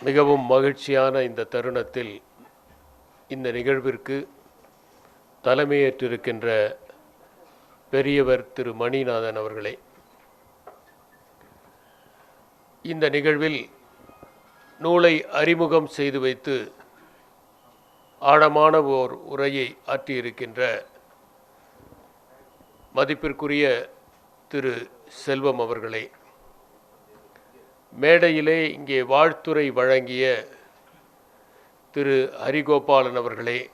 மிகவும் மகிழ்ச்சியான இந்த தருணத்தில் இந்த நிகழ்விற்கு தலைமையேற்றிருக்கின்ற பெரியவர் திரு. மணிநாதன் அவர்களே. இந்த நிகழ்வில் நூலை அறிமுகம் செய்து வைத்து ஆழமான ஓர் உரையை ஆற்றியிருக்கின்ற மதிப்பிற்குரிய திரு. செல்வம் அவர்களே. மேடையிலே இங்கே வாழ்த்துரை வழங்கிய திரு ஹரிகோபாலன் அவர்களே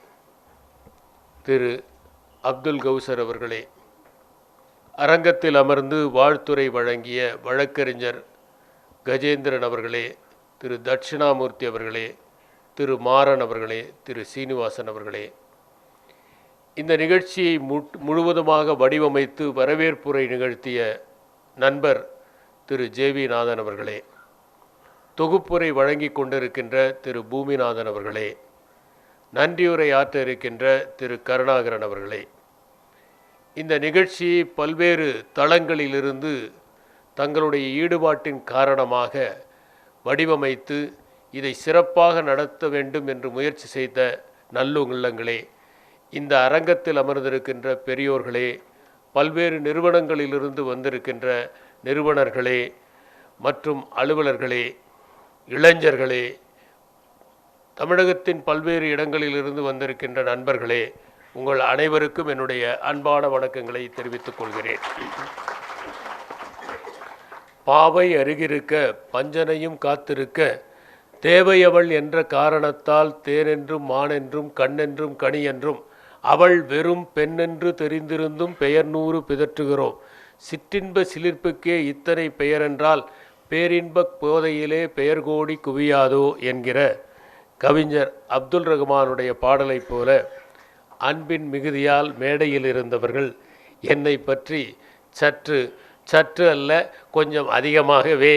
திரு அப்துல் கௌசர் அவர்களே அரங்கத்தில் அமர்ந்து வாழ்த்துரை வழங்கிய வழக்கறிஞர் கஜேந்திரன் அவர்களே திரு தட்சிணாமூர்த்தி அவர்களே திரு மாறன் அவர்களே திரு சீனிவாசன் அவர்களே. இந்த நிகழ்ச்சியை முட்- முழுவதுமாக வடிவமைத்து வரவேற்புரை நிகழ்த்திய நண்பர் திரு ஜே வி நாதன் அவர்களே. தொகுப்புரை வழங்கி கொண்டிருக்கின்ற திரு பூமிநாதன் அவர்களே. நன்றியுரை ஆற்ற இருக்கின்ற திரு கருணாகரன் அவர்களே. இந்த நிகழ்ச்சி பல்வேறு தளங்களிலிருந்து தங்களுடைய ஈடுபாட்டின் காரணமாக வடிவமைத்து இதை சிறப்பாக நடத்த வேண்டும் என்று முயற்சி செய்த நல்லுள்ளங்களே இந்த அரங்கத்தில் அமர்ந்திருக்கின்ற பெரியோர்களே பல்வேறு நிறுவனங்களிலிருந்து வந்திருக்கின்ற நிறுவனர்களே மற்றும் அலுவலர்களே இளைஞர்களே தமிழகத்தின் பல்வேறு இடங்களிலிருந்து வந்திருக்கின்ற நண்பர்களே உங்கள் அனைவருக்கும் என்னுடைய அன்பான வணக்கங்களை தெரிவித்துக் கொள்கிறேன். பாவை அருகிருக்க பஞ்சனையும் காத்திருக்க தேவையவள் என்ற காரணத்தால் தேனென்றும் மானென்றும் கண்ணென்றும் கனி என்றும் அவள் வெறும் பெண்ணென்று தெரிந்திருந்தும் பெயர் நூறு பிதற்றுகிறோம். சிற்றின்ப சிலிர்ப்புக்கே இத்தனை பெயரென்றால் பேரின்பக் போதையிலே பெயர் கோடி குவியாதோ என்கிற கவிஞர் அப்துல் ரஹ்மானுடைய பாடலைப் போல அன்பின் மிகுதியால் மேடையில் இருந்தவர்கள் என்னை பற்றி சற்று சற்று அல்ல கொஞ்சம் அதிகமாகவே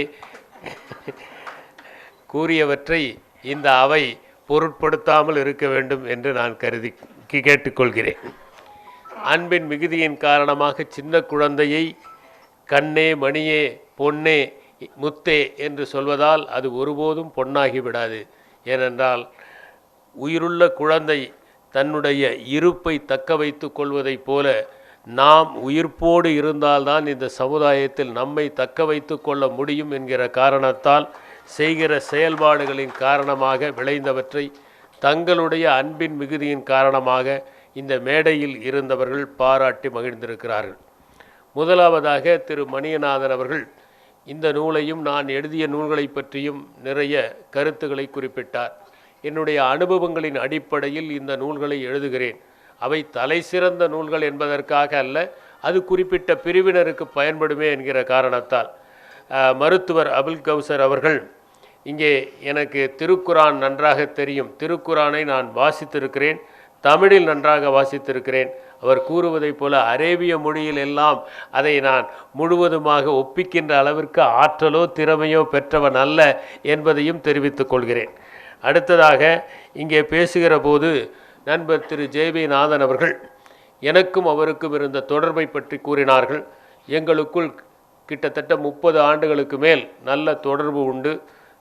கூறியவற்றை இந்த அவை பொருட்படுத்தாமல் இருக்க வேண்டும் என்று நான் கருதி கேட்டுக்கொள்கிறேன். அன்பின் மிகுதியின் காரணமாக சின்ன குழந்தையை கண்ணே மணியே பொன்னே முத்தே என்று சொல்வதால் அது ஒருபோதும் பொன்னாகி விடாது. ஏனென்றால் உயிருள்ள குழந்தை தன்னுடைய இருப்பை தக்க வைத்து கொள்வதைப் போல நாம் உயிர்ப்போடு இருந்தால்தான் இந்த சமுதாயத்தில் நம்மை தக்க வைத்து கொள்ள முடியும் என்கிற காரணத்தால் செய்கிற செயல்பாடுகளின் காரணமாக விளைந்தவற்றை தங்களுடைய அன்பின் மிகுதியின் காரணமாக இந்த மேடையில் இருந்தவர்கள் பாராட்டி மகிழ்ந்திருக்கிறார்கள். முதலாவதாக திரு மணியநாதன் அவர்கள் இந்த நூலையும் நான் எழுதிய நூல்களை பற்றியும் நிறைய கருத்துக்களை குறிப்பிட்டார். என்னுடைய அனுபவங்களின் அடிப்படையில் இந்த நூல்களை எழுதுகிறேன். அவை தலை சிறந்த நூல்கள் என்பதற்காக அல்ல அது குறிப்பிட்ட பிரிவினருக்கு பயன்படுமே என்கிற காரணத்தால். மருத்துவர் அபுல் கௌசர் அவர்கள் இங்கே எனக்கு திருக்குரான் நன்றாக தெரியும். திருக்குரானை நான் வாசித்திருக்கிறேன். தமிழில் நன்றாக வாசித்திருக்கிறேன். அவர் கூறுவதைப் போல அரேபிய மொழியில் எல்லாம் அதை நான் முழுவதுமாக ஒப்பிக்கின்ற அளவிற்கு ஆற்றலோ திறமையோ பெற்றவன் அல்ல என்பதையும் தெரிவித்துக் கொள்கிறேன். அடுத்ததாக இங்கே பேசுகிற போது நண்பர் திரு. ஜேவி நாதன் அவர்கள் எனக்கும் அவருக்கும் இருந்த தொடர்பை பற்றி கூறினார்கள். எங்களுக்குள் கிட்டத்தட்ட முப்பது ஆண்டுகளுக்கு மேல் நல்ல தொடர்பு உண்டு.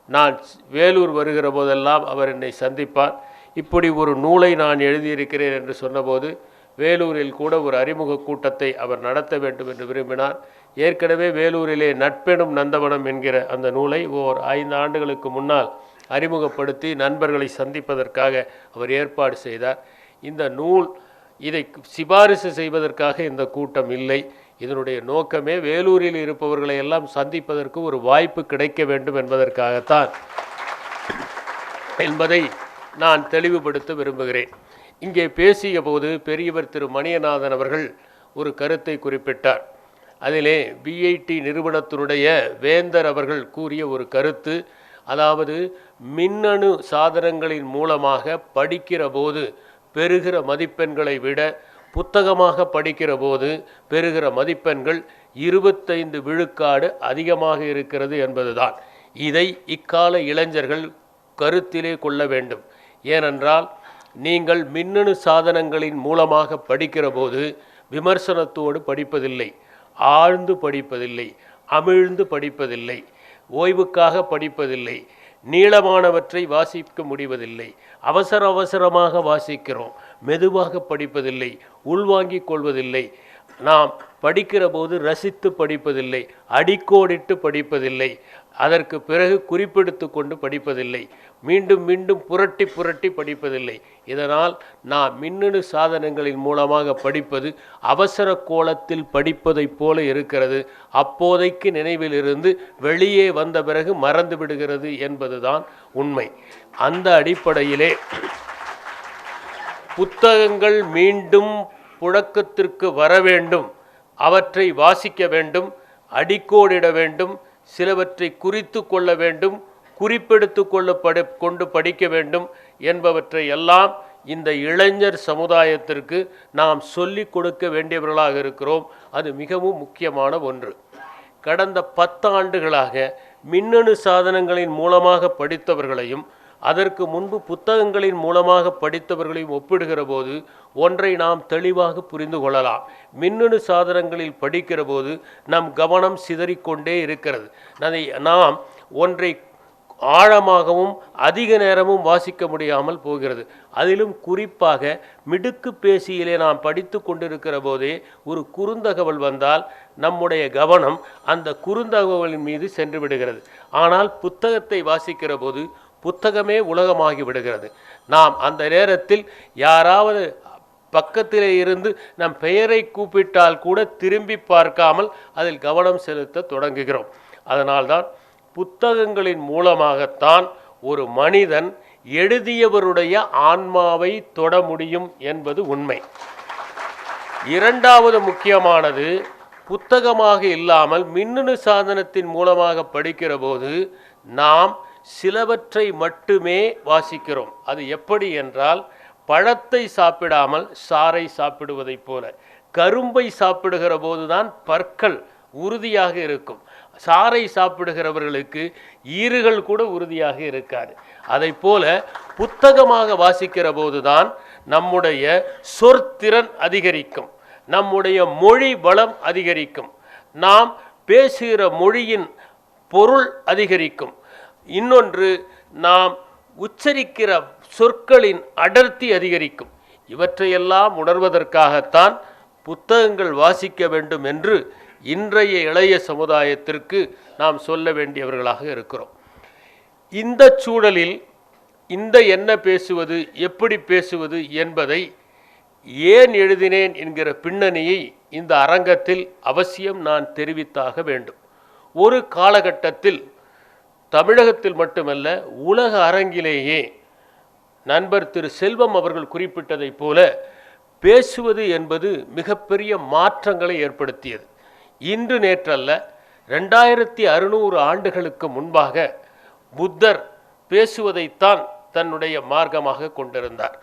நான் வேலூர் வருகிற போதெல்லாம் அவர் என்னை சந்திப்பார். இப்படி ஒரு நூலை நான் எழுதியிருக்கிறேன் என்று சொன்னபோது வேலூரில் கூட ஒரு அறிமுக கூட்டத்தை அவர் நடத்த வேண்டும் என்று விரும்பினார். ஏற்கனவே வேலூரிலே நட்பெனும் நந்தவனம் என்கிற அந்த நூலை ஓர் ஐந்து ஆண்டுகளுக்கு முன்னால் அறிமுகப்படுத்தி நண்பர்களை சந்திப்பதற்காக அவர் ஏற்பாடு செய்தார். இந்த நூல் இதை சிபாரிசு செய்வதற்காக இந்த கூட்டம் இல்லை. இதனுடைய நோக்கமே வேலூரில் இருப்பவர்களை எல்லாம் சந்திப்பதற்கு ஒரு வாய்ப்பு கிடைக்க வேண்டும் என்பதற்காகத்தான். என்பதை நான் தெளிவுபடுத்த விரும்புகிறேன். இங்கே பேசிய போது பெரியவர் திரு. மணியநாதன் அவர்கள் ஒரு கருத்தை குறிப்பிட்டார். அதிலே விஐடி நிறுவனத்தினுடைய வேந்தர் அவர்கள் கூறிய ஒரு கருத்து அதாவது மின்னணு சாதனங்களின் மூலமாக படிக்கிற போது பெறுகிற மதிப்பெண்களை விட புத்தகமாக படிக்கிற போது பெறுகிற மதிப்பெண்கள் இருபத்தைந்து விழுக்காடு அதிகமாக இருக்கிறது என்பதுதான். இதை இக்கால இளைஞர்கள் கருத்திலே கொள்ள வேண்டும். ஏனென்றால் நீங்கள் மின்னணு சாதனங்களின் மூலமாக படிக்கிற போது விமர்சனத்தோடு படிப்பதில்லை ஆழ்ந்து படிப்பதில்லை அமிழ்ந்து படிப்பதில்லை ஓய்வுக்காக படிப்பதில்லை நீளமானவற்றை வாசிக்க முடிவதில்லை அவசர அவசரமாக வாசிக்கிறோம் மெதுவாக படிப்பதில்லை உள்வாங்கிக் கொள்வதில்லை நாம் படிக்கிற போது ரசித்து படிப்பதில்லை அடிக்கோடிட்டு படிப்பதில்லை அதற்கு பிறகு குறிப்பெடுத்து கொண்டு படிப்பதில்லை. மீண்டும் மீண்டும் புரட்டி புரட்டி படிப்பதில்லை. இதனால் நாம் மின்னணு சாதனங்களின் மூலமாக படிப்பது அவசர கோலத்தில் படிப்பதைப் போல இருக்கிறது. அப்போதைக்கு நினைவிலிருந்து வெளியே வந்த பிறகு மறந்து விடுகிறது என்பதுதான் உண்மை. அந்த அடிப்படையிலே புத்தகங்கள் மீண்டும் புழக்கத்திற்கு வர வேண்டும். அவற்றை வாசிக்க வேண்டும். அடிக்கோடிட வேண்டும். சிலவற்றை குறித்து கொள்ள வேண்டும் குறிப்பெடுத்து கொள்ள படி கொண்டு படிக்க வேண்டும் என்பவற்றை எல்லாம் இந்த இளைஞர் சமுதாயத்திற்கு நாம் சொல்லிக் கொடுக்க வேண்டியவர்களாக இருக்கிறோம். அது மிகவும் முக்கியமான ஒன்று. கடந்த பத்தாண்டுகளாக மின்னணு சாதனங்களின் மூலமாக படித்தவர்களையும் அதற்கு முன்பு புத்தகங்களின் மூலமாக படித்தவர்களையும் ஒப்பிடுகிற போது ஒன்றை நாம் தெளிவாக புரிந்து கொள்ளலாம். மின்னணு சாதனங்களில் படிக்கிற போது நம் கவனம் சிதறிக்கொண்டே இருக்கிறது. அதை நாம் ஒன்றை ஆழமாகவும் அதிக நேரமும் வாசிக்க முடியாமல் போகிறது. அதிலும் குறிப்பாக மிடுக்கு பேசியிலே நாம் படித்து கொண்டிருக்கிற போதே ஒரு குறுந்தகவல் வந்தால் நம்முடைய கவனம் அந்த குறுந்தகவலின் மீது சென்று விடுகிறது. ஆனால் புத்தகத்தை வாசிக்கிற போது புத்தகமே உலகமாகி விடுகிறது. நாம் அந்த நேரத்தில் யாராவது பக்கத்திலே இருந்து நம் பெயரை கூப்பிட்டால் கூட திரும்பி பார்க்காமல் அதில் கவனம் செலுத்த தொடங்குகிறோம். அதனால்தான் புத்தகங்களின் மூலமாகத்தான் ஒரு மனிதன் எழுதியவருடைய ஆன்மாவை தொட முடியும் என்பது உண்மை. இரண்டாவது முக்கியமானது புத்தகமாக இல்லாமல் மின்னணு சாதனத்தின் மூலமாக படிக்கிற போது நாம் சிலவற்றை மட்டுமே வாசிக்கிறோம். அது எப்படி என்றால் பழத்தை சாப்பிடாமல் சாறை சாப்பிடுவதைப் போல. கரும்பை சாப்பிடுகிற போதுதான் பற்கள் உறுதியாக இருக்கும். சாறை சாப்பிடுகிறவர்களுக்கு ஈறுகள் கூட உறுதியாக இருக்காது. அதை போல புத்தகமாக வாசிக்கிற போதுதான் நம்முடைய சொற்திறன் அதிகரிக்கும். நம்முடைய மொழி வளம் அதிகரிக்கும். நாம் பேசுகிற மொழியின் பொருள் அதிகரிக்கும். இன்னொன்று நாம் உச்சரிக்கிற சொற்களின் அடர்த்தி அதிகரிக்கும். இவற்றையெல்லாம் உணர்வதற்காகத்தான் புத்தகங்கள் வாசிக்க வேண்டும் என்று இன்றைய இளைய சமுதாயத்திற்கு நாம் சொல்ல வேண்டியவர்களாக இருக்கிறோம். இந்த சூழலில் இந்த என்ன பேசுவது எப்படி பேசுவது என்பதை ஏன் எழுதினேன் என்கிற பின்னணியை இந்த அரங்கத்தில் அவசியம் நான் தெரிவித்தாக வேண்டும். ஒரு காலகட்டத்தில் தமிழகத்தில் மட்டுமல்ல உலக அரங்கிலேயே நண்பர் திரு செல்வம் அவர்கள் குறிப்பிட்டதைப் போல பேசுவது என்பது மிகப்பெரிய மாற்றங்களை ஏற்படுத்தியது. இன்று நேற்றல்ல ரெண்டாயிரத்தி அறுநூறு ஆண்டுகளுக்கு முன்பாக புத்தர் பேசுவதைத்தான் தன்னுடைய மார்க்கமாக கொண்டிருந்தார்.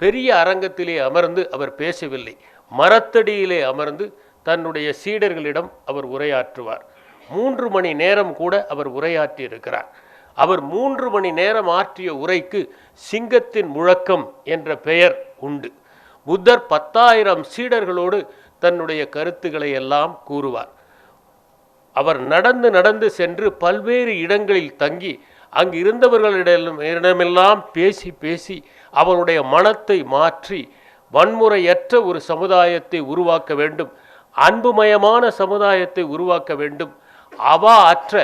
பெரிய அரங்கத்திலே அமர்ந்து அவர் பேசவில்லை. மரத்தடியிலே அமர்ந்து தன்னுடைய சீடர்களிடம் அவர் உரையாற்றுவார். மூன்று மணி நேரம் கூட அவர் உரையாற்றி இருக்கிறார். அவர் மூன்று மணி நேரம் ஆற்றிய உரைக்கு சிங்கத்தின் முழக்கம் என்ற பெயர் உண்டு. புத்தர் பத்தாயிரம் சீடர்களோடு தன்னுடைய கருத்துக்களை எல்லாம் கூறுவார். அவர் நடந்து நடந்து சென்று பல்வேறு இடங்களில் தங்கி அங்கு இருந்தவர்களிடம் இடமெல்லாம் பேசி பேசி அவருடைய மனத்தை மாற்றி வன்முறையற்ற ஒரு சமுதாயத்தை உருவாக்க வேண்டும் அன்புமயமான சமுதாயத்தை உருவாக்க வேண்டும் அவா அற்ற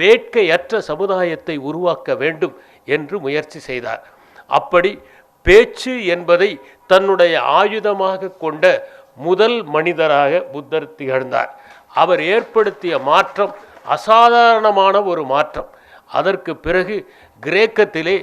வேட்கையற்ற சமுதாயத்தை உருவாக்க வேண்டும் என்று முயற்சி செய்தார். அப்படி பேச்சு என்பதை தன்னுடைய ஆயுதமாக கொண்ட முதல் மனிதராக புத்தர் திகழ்ந்தார். அவர் ஏற்படுத்திய மாற்றம் அசாதாரணமான ஒரு மாற்றம். அதற்கு பிறகு கிரேக்கத்திலே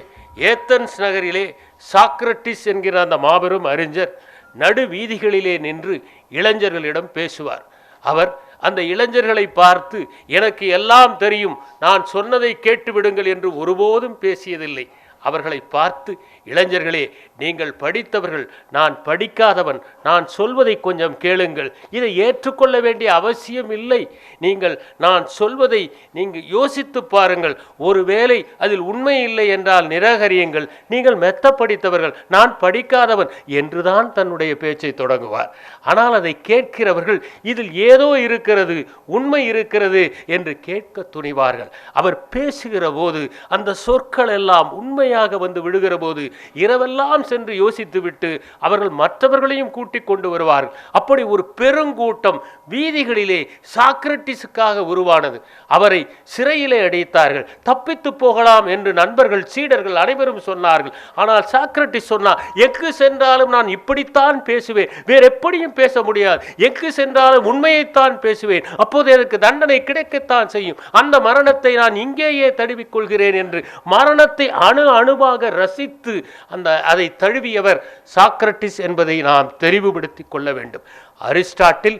ஏத்தன்ஸ் நகரிலே சாக்ரட்டிஸ் என்கிற அந்த மாபெரும் அறிஞர் நடு வீதிகளிலே நின்று இளைஞர்களிடம் பேசுவார். அவர் அந்த இளைஞர்களை பார்த்து எனக்கு எல்லாம் தெரியும். நான் சொன்னதை கேட்டு விடுங்கள் என்று ஒருபோதும் பேசியதில்லை. அவர்களை பார்த்து இளைஞர்களே நீங்கள் படித்தவர்கள் நான் படிக்காதவன் நான் சொல்வதை கொஞ்சம் கேளுங்கள். இதை ஏற்றுக்கொள்ள வேண்டிய அவசியம் இல்லை. நீங்கள் நான் சொல்வதை நீங்கள் யோசித்து பாருங்கள். ஒருவேளை அதில் உண்மை இல்லை என்றால் நிராகரியுங்கள். நீங்கள் மெத்த படித்தவர்கள் நான் படிக்காதவன் என்றுதான் தன்னுடைய பேச்சை தொடங்குவார். ஆனால் அதை கேட்கிறவர்கள் இதில் ஏதோ இருக்கிறது உண்மை இருக்கிறது என்று கேட்க துணிவார்கள். அவர் பேசுகிற போது அந்த சொற்கள் எல்லாம் உண்மையாக வந்து விழுகிற போது இரவெல்லாம் சென்று யோசித்துவிட்டு அவர்கள் மற்றவர்களையும் கூட்டிக் கொண்டு வருவார்கள். அப்படி ஒரு பெருங்கூட்டம் வீதிகளிலே சாக்ரட்டிஸுக்காக உருவானது. அவரை சிறையிலே அடைத்தார்கள். தப்பித்து போகலாம் என்று நண்பர்கள் சீடர்கள் அனைவரும் சொன்னார்கள். ஆனால் சாக்ரட்டிஸ் சொன்னார் எங்கு சென்றாலும் நான் இப்படித்தான் பேசுவேன். வேற எப்படியும் பேச முடியாது. எங்கு சென்றாலும் உண்மையைத்தான் பேசுவேன். அப்போது எனக்கு தண்டனை கிடைக்கத்தான் செய்யும். அந்த மரணத்தை நான் இங்கேயே தடுவிக்கொள்கிறேன் என்று மரணத்தை அணு அணு அணுவாக ரசித்து அந்த அதை தழுவியவர் சாக்ரட்டிஸ் என்பதை நாம் தெரிவுபடுத்தி கொள்ள வேண்டும். அரிஸ்டாட்டில்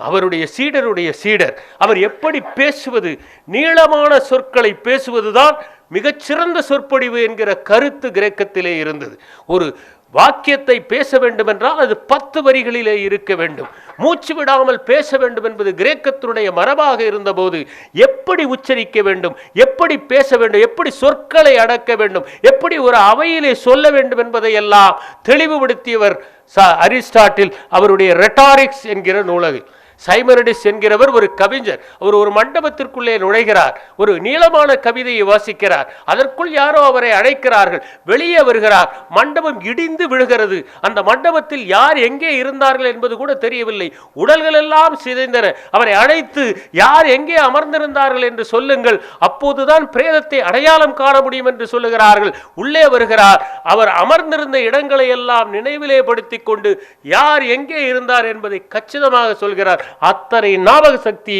அவருடைய சீடருடைய சீடர் அவர் எப்படி பேசுவது நீளமான சொற்களை பேசுவதுதான் மிகச்சிறந்த சொற்பொழிவு என்கிற கருத்து கிரேக்கத்திலே இருந்தது. ஒரு வாக்கியத்தை பேச வேண்டும் என்றால் அது பத்து வரிகளிலே இருக்க வேண்டும். மூச்சு விடாமல் பேச வேண்டும் என்பது கிரேக்கத்தினுடைய மரபாக இருந்தபோது எப்படி உச்சரிக்க வேண்டும்? எப்படி பேச வேண்டும்? எப்படி சொற்களை அடக்க வேண்டும்? எப்படி ஒரு அவையிலே சொல்ல வேண்டும் என்பதை எல்லாம் தெளிவுபடுத்தியவர் ச அரிஸ்டாட்டில் அவருடைய ரெட்டாரிக்ஸ் என்கிற நூலகில். சைமனடிஸ் என்கிறவர் ஒரு கவிஞர். அவர் ஒரு மண்டபத்திற்குள்ளே நுழைகிறார். ஒரு நீளமான கவிதையை வாசிக்கிறார். அதற்குள் யாரோ அவரை அழைக்கிறார்கள். வெளியே வருகிறார். மண்டபம் இடிந்து விழுகிறது. அந்த மண்டபத்தில் யார் எங்கே இருந்தார்கள் என்பது கூட தெரியவில்லை. உடல்கள் எல்லாம் சிதைந்தன. அவரை அழைத்து யார் எங்கே அமர்ந்திருந்தார்கள் என்று சொல்லுங்கள். அப்போதுதான் பிரேதத்தை அடையாளம் காண முடியும் என்று சொல்லுகிறார்கள். உள்ளே வருகிறார். அவர் அமர்ந்திருந்த இடங்களை எல்லாம் நினைவிலே படுத்திக் கொண்டு யார் எங்கே இருந்தார் என்பதை கச்சிதமாக சொல்கிறார். அத்தனை ஞாபக சக்தி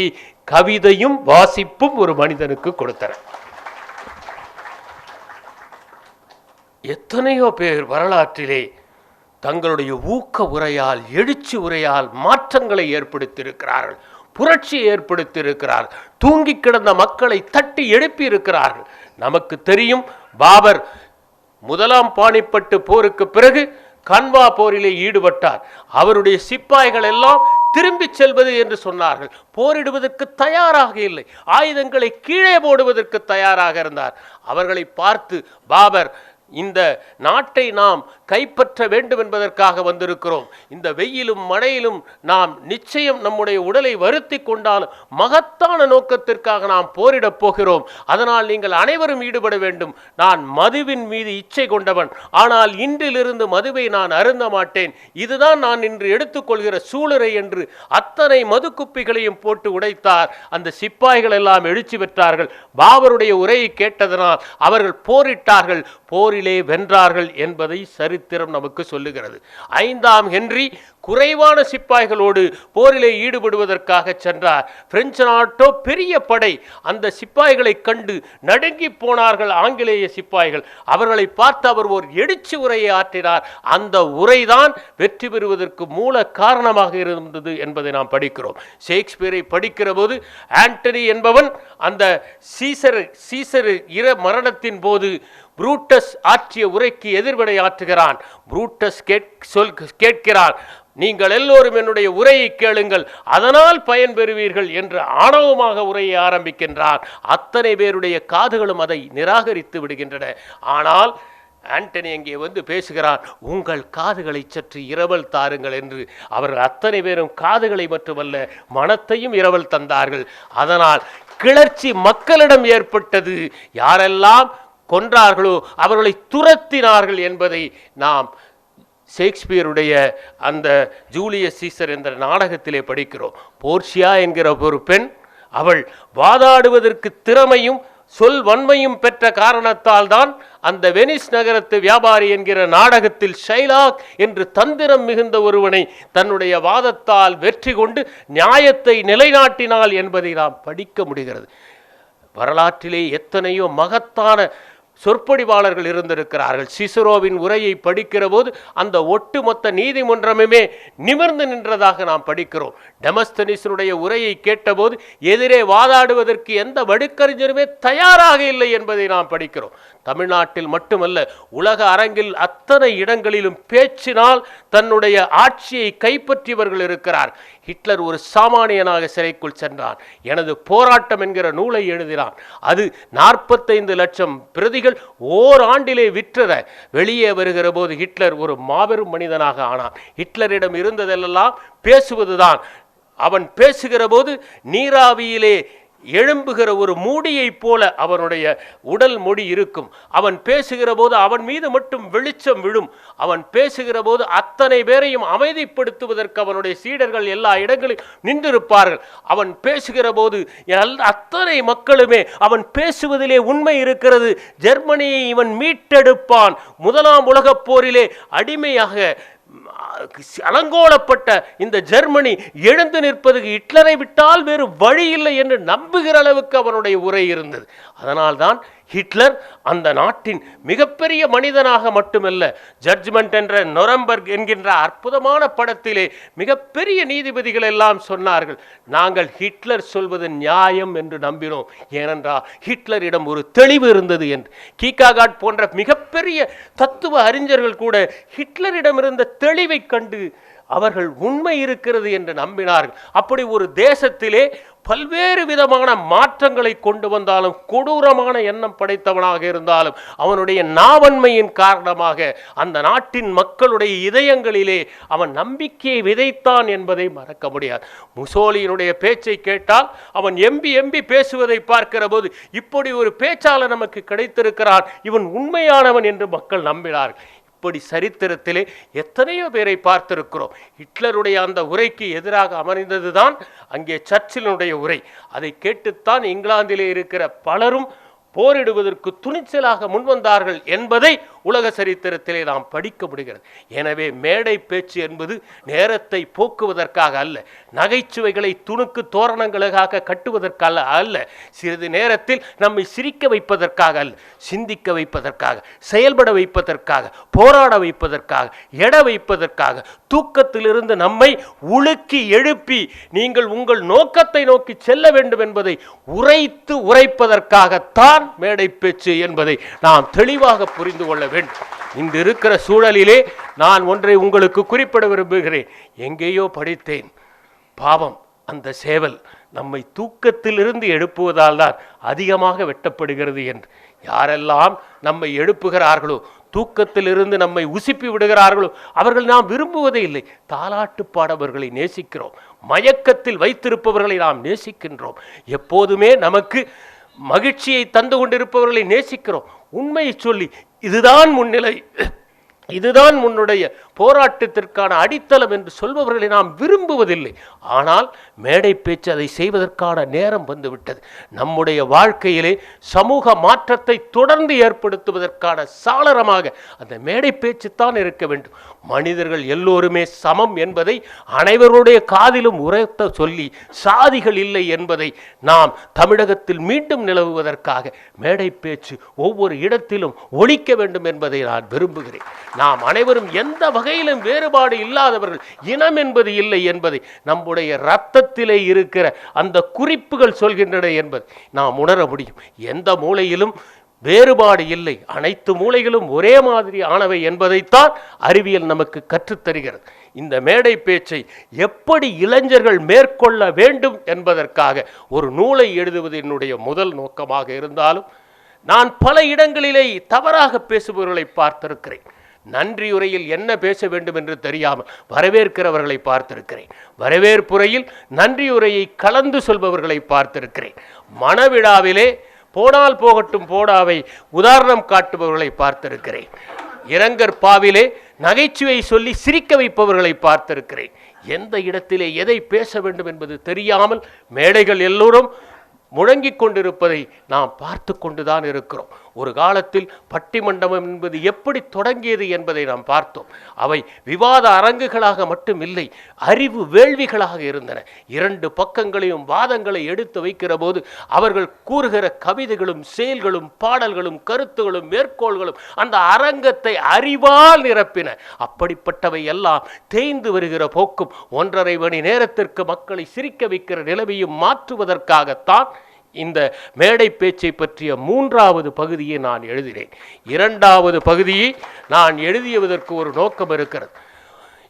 கவிதையும் வாசிப்பும் ஒரு மனிதனுக்கு கொடுத்தன. எத்தனையோ பேர் வரலாற்றிலே தங்களுடைய ஊக்க உரையால் எழுச்சி உரையால் மாற்றங்களை ஏற்படுத்தியிருக்கிறார்கள் புரட்சி ஏற்படுத்தியிருக்கிறார் தூங்கி கிடந்த மக்களை தட்டி எழுப்பி இருக்கிறார்கள் நமக்கு தெரியும் பாபர் முதலாம் பாணிப்பட்டு போருக்கு பிறகு கன்வா போரிலே ஈடுபட்டார். அவருடைய சிப்பாய்கள் எல்லாம் திரும்பிச் செல்வது என்று சொன்னார்கள். போரிடுவதற்கு தயாராக இல்லை. ஆயுதங்களை கீழே போடுவதற்கு தயாராக இருந்தார். அவர்களை பார்த்து பாபர் இந்த நாட்டை நாம் கைப்பற்ற வேண்டும் என்பதற்காக வந்திருக்கிறோம். இந்த வெயிலும் மழையிலும் நாம் நிச்சயம் நம்முடைய உடலை வருத்தி கொண்டாலும் மகத்தான நோக்கத்திற்காக நாம் போரிடப் போகிறோம். அதனால் நீங்கள் அனைவரும் ஈடுபட வேண்டும். நான் மதுவின் மீது இச்சை கொண்டவன். ஆனால் இன்றிலிருந்து மதுவை நான் அருந்த மாட்டேன். இதுதான் நான் இன்று எடுத்துக்கொள்கிற சூளுரை என்று அத்தனை மது குப்பிகளையும் போட்டு உடைத்தார். அந்த சிப்பாய்கள் எல்லாம் எழுச்சி பெற்றார்கள். பாபருடைய உரையை கேட்டதனால் அவர்கள் போரிட்டார்கள். போரிலே வென்றார்கள் என்பதை சரி சரித்திரம் நமக்கு சொல்லுகிறது. ஐந்தாம் ஹென்றி குறைவான சிப்பாய்களோடு போரிலே ஈடுபடுவதற்காக சென்றார். பிரெஞ்சு நாட்டோ பெரிய படை அந்த சிப்பாய்களை கண்டு நடுங்கி போனார்கள் ஆங்கிலேய சிப்பாய்கள். அவர்களை பார்த்து அவர் ஒரு எடிச்சு உரையை ஆற்றினார். அந்த உரைதான் வெற்றி பெறுவதற்கு மூல காரணமாக இருந்தது என்பதை நாம் படிக்கிறோம். ஷேக்ஸ்பியரை படிக்கிற போது ஆண்டனி என்பவன் அந்த சீசர் சீசர் இர மரணத்தின் போது புரூட்டஸ் ஆற்றிய உரைக்கு எதிர்வினை ஆற்றுகிறான். புரூட்டஸ் கேட் சொல் கேட்கிறான் நீங்கள் எல்லோரும் என்னுடைய உரையை கேளுங்கள். அதனால் பயன் பெறுவீர்கள் என்று ஆணவமாக உரையை ஆரம்பிக்கின்றான் அத்தனை பேருடைய காதுகளும் அதை நிராகரித்து விடுகின்றன. ஆனால் ஆண்டனி அங்கே வந்து பேசுகிறான் உங்கள் காதுகளை சற்று இரவல் தாருங்கள் என்று. அவர்கள் அத்தனை பேரும் காதுகளை மட்டுமல்ல மனத்தையும் இரவல் தந்தார்கள். அதனால் கிளர்ச்சி மக்களிடம் ஏற்பட்டது. யாரெல்லாம் கொன்றார்களோ அவர்களை துரத்தினார்கள் என்பதை நாம் ஷேக்ஸ்பியருடைய அந்த ஜூலியஸ் சீசர் என்ற நாடகத்திலே படிக்கிறோம். போர்ஷியா என்கிற ஒரு பெண் அவள் வாதாடுவதற்கு திறமையும் சொல் வன்மையும் பெற்ற காரணத்தால் தான் அந்த வெனிஸ் நகரத்து வியாபாரி என்கிற நாடகத்தில் ஷைலாக் என்று தந்திரம் மிகுந்த ஒருவனை தன்னுடைய வாதத்தால் வெற்றி கொண்டு நியாயத்தை நிலைநாட்டினாள் என்பதை நாம் படிக்க முடிகிறது. வரலாற்றிலே எத்தனையோ மகத்தான சொற்பொழிவாளர்கள் இருந்திருக்கிறார்கள். சிசுரோவின் உரையை படிக்கிற போது அந்த ஒட்டுமொத்த நீதிமன்றமுமே நிமிர்ந்து நின்றதாக நாம் படிக்கிறோம். டெமஸ்தனிசனுடைய உரையை கேட்டபோது எதிரே வாதாடுவதற்கு எந்த வடுக்கறிஞருமே தயாராக இல்லை என்பதை நாம் படிக்கிறோம். தமிழ்நாட்டில் மட்டுமல்ல உலக அரங்கில் அத்தனை இடங்களிலும் பேச்சினால் தன்னுடைய ஆட்சியை கைப்பற்றியவர்கள் இருக்கிறார். ஹிட்லர் ஒரு சாமானியனாக சிறைக்குள் சென்றான். எனது போராட்டம் என்கிற நூலை எழுதினான். அது நாற்பத்தைந்து லட்சம் பிரதிகள் ஓராண்டிலே விற்றத வெளியே வருகிற போது ஹிட்லர் ஒரு மாபெரும் மனிதனாக ஆனான். ஹிட்லரிடம் இருந்ததெல்லாம் பேசுவதுதான். அவன் பேசுகிற போது நீராவியிலே எழும்புகிற ஒரு மூடியைப் போல அவனுடைய உடல் மொழி இருக்கும். அவன் பேசுகிற போது அவன் மீது மட்டும் வெளிச்சம் விழும். அவன் பேசுகிற போது அத்தனை பேரையும் அமைதிப்படுத்துவதற்கு அவனுடைய சீடர்கள் எல்லா இடங்களிலும் நின்றிருப்பார்கள். அவன் பேசுகிற போது அத்தனை மக்களுமே அவன் பேசுவதிலே உண்மை இருக்கிறது. ஜெர்மனியை இவன் மீட்டெடுப்பான். முதலாம் உலகப் போரிலே அடிமையாக அலங்கோலப்பட்ட இந்த ஜெர்மனி எழுந்து நிற்பதுக்கு ஹிட்லரை விட்டால் வேறு வழி இல்லை என்று நம்புகிற அளவுக்கு அவனுடைய உரை இருந்தது. அதனால்தான் ஹிட்லர் அந்த நாட்டின் மிகப்பெரிய மனிதனாக மட்டுமல்ல ஜட்ஜ்மெண்ட் என்ற நொரம்பர்க் என்கின்ற அற்புதமான படத்திலே மிகப்பெரிய நீதிபதிகள் எல்லாம் சொன்னார்கள். நாங்கள் ஹிட்லர் சொல்வது நியாயம் என்று நம்பினோம். ஏனென்றால் ஹிட்லரிடம் ஒரு தெளிவு இருந்தது என்று. கீகாகாட் போன்ற மிகப்பெரிய தத்துவ அறிஞர்கள் கூட ஹிட்லரிடம் இருந்த தெளிவை கண்டு அவர்கள் உண்மை இருக்கிறது என்று நம்பினார்கள். அப்படி ஒரு தேசத்திலே பல்வேறு விதமான மாற்றங்களை கொண்டு வந்தாலும் கொடூரமான எண்ணம் படைத்தவனாக இருந்தாலும் அவனுடைய நாவன்மையின் காரணமாக அந்த நாட்டின் மக்களுடைய இதயங்களிலே அவன் நம்பிக்கையை விதைத்தான் என்பதை மறக்க முடியாது. முசோலியினுடைய பேச்சை கேட்டால் அவன் எம்பி எம்பி பேசுவதை பார்க்கிற போது இப்படி ஒரு பேச்சாளர் நமக்கு கிடைத்திருக்கிறான் இவன் உண்மையானவன் என்று மக்கள் நம்பினார்கள். இப்படி சரித்திரத்திலே எத்தனையோ பேரை பார்த்திருக்கிறோம். ஹிட்லருடைய அந்த உரைக்கு எதிராக அமர்ந்ததுதான் அங்கே சர்ச்சிலினுடைய உரை. அதை கேட்டுத்தான் இங்கிலாந்திலே இருக்கிற பலரும் போரிடுவதற்கு துணிச்சலாக முன்வந்தார்கள் என்பதை உலக சரித்திரத்திலே நாம் படிக்க முடிகிறது. எனவே மேடை பேச்சு என்பது நேரத்தை போக்குவதற்காக அல்ல நகைச்சுவைகளை துணுக்கு தோரணங்களுக்காக கட்டுவதற்காக அல்ல சிறிது நேரத்தில் நம்மை சிரிக்க வைப்பதற்காக அல்ல சிந்திக்க வைப்பதற்காக செயல்பட வைப்பதற்காக போராட வைப்பதற்காக எட வைப்பதற்காக தூக்கத்திலிருந்து நம்மை உலுக்கி எழுப்பி நீங்கள் உங்கள் நோக்கத்தை நோக்கி செல்ல வேண்டும் என்பதை உரைத்து உரைப்பதற்காகத்தான் மேடை பேச்சு என்பதை நாம் தெளிவாக புரிந்து கொள்ள வேண்டும் பெண் இந்த இருக்கிற சூழலிலே நான் ஒன்றை உங்களுக்கு குறிப்பிட விரும்புகிறேன். எங்கேயோ படித்தேன். பாவம் அந்த சேவல் நம்மை தூக்கத்திலிருந்து எழுப்புவதால் தான் அதிகமாக வெட்டப்படுகிறது என்று. யாரெல்லாம் நம்மை எழுப்புகிறார்களோ தூக்கத்திலிருந்து நம்மை உசுப்பி விடுகிறார்களோ அவர்கள் நாம் விரும்புவதே இல்லை. தாலாட்டு பாடவர்களை நேசிக்கிறோம். மயக்கத்தில் வைத்திருப்பவர்களை நாம் நேசிக்கின்றோம். எப்போதுமே நமக்கு மகிழ்ச்சியை தந்து கொண்டிருப்பவர்களை நேசிக்கிறோம். உண்மையை சொல்லி இதுதான் முன்னிலை இதுதான் முன்னுடைய போராட்டத்திற்கான அடித்தளம் என்று சொல்பவர்களை நாம் விரும்புவதில்லை. ஆனால் மேடை பேச்சு அதை செய்வதற்கான நேரம் வந்துவிட்டது. நம்முடைய வாழ்க்கையிலே சமூக மாற்றத்தை தொடர்ந்து ஏற்படுத்துவதற்கான சாளரமாக அந்த மேடை பேச்சு தான் இருக்க வேண்டும். மனிதர்கள் எல்லோருமே சமம் என்பதை அனைவருடைய காதிலும் உரைத்த சொல்லி சாதிகள் இல்லை என்பதை நாம் தமிழகத்தில் மீண்டும் நிலவுவதற்காக மேடை பேச்சு ஒவ்வொரு இடத்திலும் ஒழிக்க வேண்டும் என்பதை நான் விரும்புகிறேன். நாம் அனைவரும் எந்த வகை வகையிலும் வேறுபாடு இல்லாதவர்கள் இனம் என்பது இல்லை என்பதை நம்முடைய ரத்தத்திலே இருக்கிற அந்த குறிப்புகள் சொல்கின்றன என்பது நாம் உணர முடியும். எந்த மூலையிலும் வேறுபாடு இல்லை. அனைத்து மூலைகளும் ஒரே மாதிரி ஆனவை என்பதைத்தான் அறிவியல் நமக்கு கற்றுத்தருகிறது இந்த மேடை பேச்சை எப்படி இளைஞர்கள் மேற்கொள்ள வேண்டும் என்பதற்காக ஒரு நூலை எழுதுவது என்னுடைய முதல் நோக்கமாக இருந்தாலும் நான் பல இடங்களிலே தவறாக பேசுபவர்களை பார்த்திருக்கிறேன். நன்றியுரையில் என்ன பேச வேண்டும் என்று தெரியாமல் வரவேற்கிறவர்களை பார்த்திருக்கிறேன். வரவேற்புரையில் நன்றியுரையை கலந்து சொல்பவர்களை பார்த்திருக்கிறேன். மனவிழாவிலே போனால் போகட்டும் போடாவை உதாரணம் காட்டுபவர்களை பார்த்திருக்கிறேன். இரங்கற் பாவிலே நகைச்சுவை சொல்லி சிரிக்க வைப்பவர்களை பார்த்திருக்கிறேன். எந்த இடத்திலே எதை பேச வேண்டும் என்பது தெரியாமல் மேடைகள் எல்லோரும் முழங்கிக் கொண்டிருப்பதை நாம் பார்த்து கொண்டுதான் இருக்கிறோம். ஒரு காலத்தில் பட்டிமண்டபம் என்பது எப்படி தொடங்கியது என்பதை நாம் பார்த்தோம். அவை விவாத அரங்குகளாக மட்டும் இல்லை அறிவு வேள்விகளாக இருந்தன. இரண்டு பக்கங்களையும் வாதங்களை எடுத்து வைக்கிற போது அவர்கள் கூறுகிற கவிதைகளும் செயல்களும் பாடல்களும் கருத்துகளும் மேற்கோள்களும் அந்த அரங்கத்தை அறிவால் நிரப்பின. அப்படிப்பட்டவை எல்லாம் தேய்ந்து வருகிற போக்கும் ஒன்றரை மணி நேரத்திற்கு மக்களை சிரிக்க வைக்கிற நிலைமையும் மாற்றுவதற்காகத்தான் இந்த மேடை பேச்சை பற்றிய மூன்றாவது பகுதியை நான் எழுதினேன். இரண்டாவது பகுதியை நான் எழுதியதற்கு ஒரு நோக்கம் இருக்கிறது.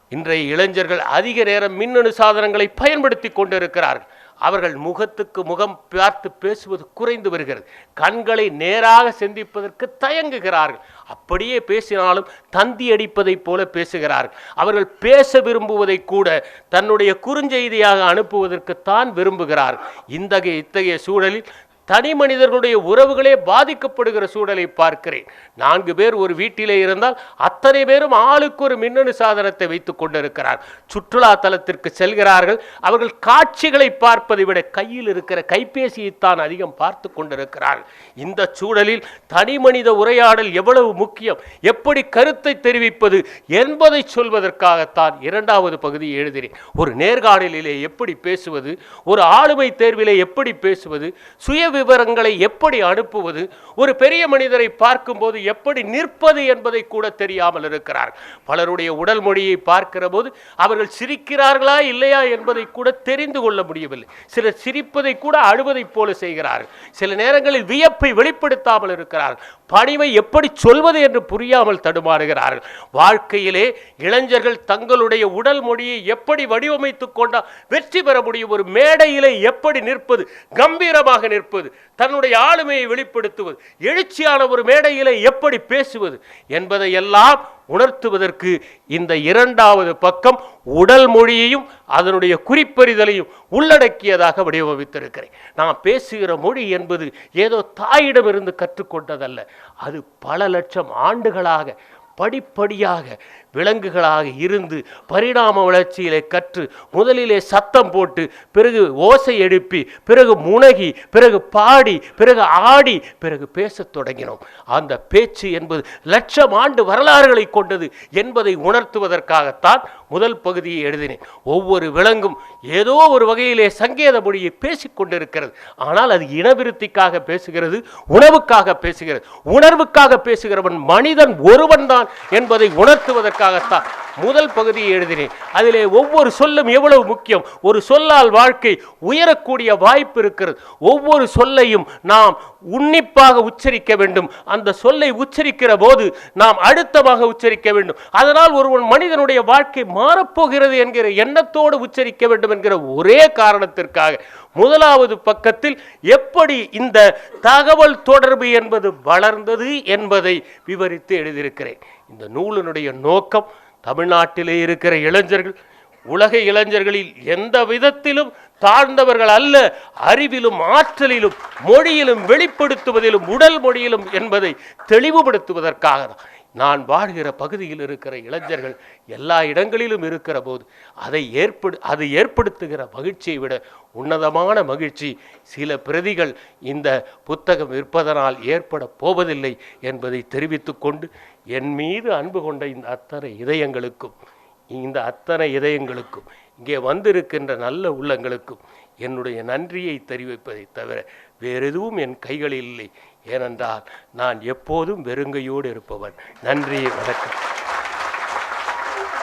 இன்றைய இளைஞர்கள் அதிக நேரம் மின்னணு சாதனங்களை பயன்படுத்தி கொண்டிருக்கிறார்கள். அவர்கள் முகத்துக்கு முகம் பார்த்து பேசுவது குறைந்து வருகிறது. கண்களை நேராக சிந்திப்பதற்கு தயங்குகிறார்கள். அப்படியே பேசினாலும் தந்தி அடிப்பதைப் போல பேசுகிறார்கள். அவர்கள் பேச விரும்புவதை கூட தன்னுடைய குறுஞ்செய்தியாக அனுப்புவதற்குத்தான் விரும்புகிறார்கள். இந்த இத்தகைய சூழலில் தனி மனிதர்களுடைய உறவுகளே பாதிக்கப்படுகிற சூழலை பார்க்கிறேன். நான்கு பேர் ஒரு வீட்டிலே இருந்தால் அத்தனை பேரும் ஆளுக்கு ஒரு மின்னணு சாதனத்தை வைத்துக் கொண்டிருக்கிறார். சுற்றுலா தலத்திற்கு செல்கிறார்கள். அவர்கள் காட்சிகளை பார்ப்பதை விட கையில் இருக்கிற கைபேசியைத்தான் அதிகம் பார்த்து கொண்டிருக்கிறார்கள். இந்த சூழலில் தனி மனித உரையாடல் எவ்வளவு முக்கியம்? எப்படி கருத்தை தெரிவிப்பது என்பதை சொல்வதற்காகத்தான் இரண்டாவது பகுதியை எழுதினேன். ஒரு நேர்காணலிலே எப்படி பேசுவது? ஒரு ஆளுமை தேர்விலே எப்படி பேசுவது? சுய விவரங்களை எப்படி அனுப்புவது? ஒரு பெரிய மனிதரை பார்க்கும்போது எப்படி நிற்பது என்பதை கூட தெரியாமல் இருக்கிறார். பலருடைய உடல் மொழியை பார்க்கிற போது அவர்கள் சிரிக்கிறார்களா இல்லையா என்பதை கூட தெரிந்து கொள்ள முடியவில்லை. சிலர் சிரிப்பதை கூட அழுவதைப் போல செய்கிறார்கள் சில நேரங்களில் வியப்பை வெளிப்படுத்தாமல் இருக்கிறார்கள் பணிவை எப்படி சொல்வது என்று புரியாமல் தடுமாறுகிறார்கள். வாழ்க்கையிலே இளைஞர்கள் தங்களுடைய உடல் மொழியை எப்படி வடிவமைத்துக் கொண்டால் வெற்றி பெற முடியும்? ஒரு மேடையிலே எப்படி நிற்பது? கம்பீரமாக நிற்பது? தன்னுடைய ஆளுமையை வெளிப்படுத்துவது எழுச்சியான ஒரு மேடையிலே எப்படி பேசுவது என்பதை எல்லாம் உணர்த்துவதற்கு இந்த இரண்டாவது பக்கம் உடல் மொழியையும் அதனுடைய குறிப்பறிதலையும் உள்ளடக்கியதாக வடிவமைத்திருக்கிறேன். நான் பேசுகிற மொழி என்பது ஏதோ தாயிடமிருந்து கற்றுக்கொண்டதல்ல. அது பல லட்சம் ஆண்டுகளாக படிப்படியாக விலங்குகளாக இருந்து பரிணாம வளர்ச்சியிலே கற்று முதலிலே சத்தம் போட்டு பிறகு ஓசை எழுப்பி பிறகு முனகி பிறகு பாடி பிறகு ஆடி பிறகு பேசத் தொடங்கினோம். அந்த பேச்சு என்பது லட்சம் ஆண்டு வரலாறுகளை கொண்டது என்பதை உணர்த்துவதற்காகத்தான் முதல் பகுதியை எழுதினேன். ஒவ்வொரு விலங்கும் ஏதோ ஒரு வகையிலே சங்கேத மொழியை பேசிக் கொண்டிருக்கிறது. ஆனால் அது இனவிருத்திக்காக பேசுகிறது உணவுக்காக பேசுகிறது. உணர்வுக்காக பேசுகிறவன் மனிதன் ஒருவன் தான் என்பதை உணர்த்துவதற்காக உணர்த்துவதற்காகத்தான் முதல் பகுதியை எழுதினேன். அதிலே ஒவ்வொரு சொல்லும் எவ்வளவு முக்கியம்? ஒரு சொல்லால் வாழ்க்கை உயரக்கூடிய வாய்ப்பு இருக்கிறது. ஒவ்வொரு சொல்லையும் நாம் உன்னிப்பாக உச்சரிக்க வேண்டும். அந்த சொல்லை உச்சரிக்கிற போது நாம் அழுத்தமாக உச்சரிக்க வேண்டும். அதனால் ஒருவன் மனிதனுடைய வாழ்க்கை மாறப்போகிறது என்கிற எண்ணத்தோடு உச்சரிக்க வேண்டும் என்கிற ஒரே காரணத்திற்காக. முதலாவது பக்கத்தில் எப்படி இந்த தகவல் தொடர்பு என்பது வளர்ந்தது என்பதை விவரித்து எழுதியிருக்கிறேன். இந்த நூலினுடைய நோக்கம் தமிழ்நாட்டிலே இருக்கிற இளைஞர்கள் உலக இளைஞர்களில் எந்த விதத்திலும் தாழ்ந்தவர்கள் அல்ல அறிவிலும் ஆற்றலிலும் மொழியிலும் வெளிப்படுத்துவதிலும் உடல் மொழியிலும் என்பதை தெளிவுபடுத்துவதற்காக தான். நான் வாழ்கிற பகுதியில் இருக்கிற இளைஞர்கள் எல்லா இடங்களிலும் இருக்கிற போது அதை ஏற்படு அது ஏற்படுத்துகிற மகிழ்ச்சியை விட உன்னதமான மகிழ்ச்சி சில பிரதிகள் இந்த புத்தகம் விற்பதனால் ஏற்பட போவதில்லை என்பதை தெரிவித்துக்கொண்டு என் மீது அன்பு கொண்ட இந்த அத்தனை இதயங்களுக்கும் இந்த அத்தனை இதயங்களுக்கும் இங்கே வந்திருக்கின்ற நல்ல உள்ளங்களுக்கும் என்னுடைய நன்றியை தெரிவிப்பதை தவிர வேறெதுவும் என் கைகளில் இல்லை. ஏனென்றால் நான் எப்போதும் வெறுங்கையோடு இருப்பவன். நன்றியை வணக்கம்.